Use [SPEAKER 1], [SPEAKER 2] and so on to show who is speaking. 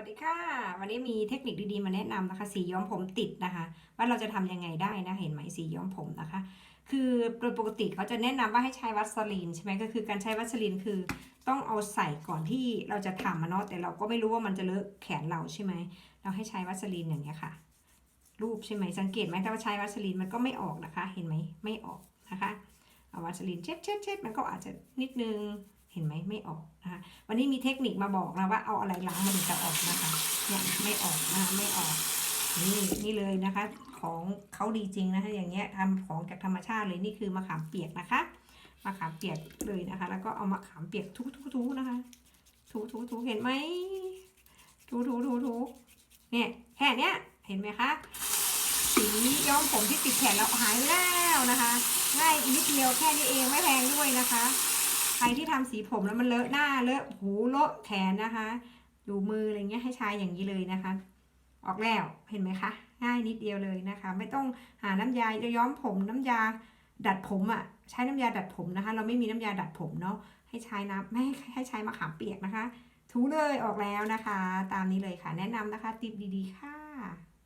[SPEAKER 1] วัสดีค่ะ วันนี้มีเทคนิคดีๆมาแนะนำนะคะ สีย้อมผมติดนะคะ ว่าเราจะทำยังไงได้นะ เห็นไหมสีย้อมผมนะคะ คือโดยปกติเขาจะแนะนำว่าให้ใช้วัสลีนใช่ไหมก็คือการใช้วัสลีนคือ ต้องเอาใส่ก่อนที่เราจะทำอะเนาะแต่เราก็ไม่รู้ว่ามันจะเลอะแขนเราใช่ไหมเราให้ใช้วัสลีนอย่างเงี้ยค่ะ รูปใช่ไหมสังเกตไหมถ้าใช้วัสลีนมันก็ไม่ออกนะคะ เห็นไหมไม่ออกนะคะเอาวัสลีนเช็ดเช็ดเช็ดมันก็อาจจะนิดนึง เห็นไหมไม่ออกนะคะวันนี้มีเทคนิคมาบอกนะว่าเอาอะไรล้างมันถึงจะออกนะคะเนี่ยไม่ออกนะคะไม่ออกนี่นี่เลยนะคะ ของเขาดีจริงนะคะอย่างเงี้ยทำของจากธรรมชาติเลยนี่คือมะขามเปียกนะคะมะขามเปียกเลยนะคะ แล้วก็เอามะขามเปียกทุทุๆๆนะคะทุทุทุเห็นไหมทุทุทุทุเนี่ยแค่เนี้ยเห็นไหมคะสีย้อมผมที่ติดแขนเราหายไปแล้วนะคะ ง่ายนิดเดียวแค่นี้เองไม่แพงด้วยนะคะ ใครที่ทำสีผมแล้วมันเลอะหน้าเลอะหูเลอะแขนนะคะดูมืออะไรเงี้ยให้ใช้อย่างนี้เลยนะคะ ออกแล้วเห็นไหมคะ ง่ายนิดเดียวเลยนะคะ ไม่ต้องหาน้ำยาย้อมผมน้ำยาดัดผมอะ่ะใช้น้ำยาดัดผมนะคะ เราไม่มีน้ำยาดัดผมเนาะให้ใช้น้ำไม่ให้ใช้มะขามเปียกนะคะ ถูเลยออกแล้วนะคะ ตามนี้เลยค่ะ แนะนำนะคะ ติปดีๆค่ะ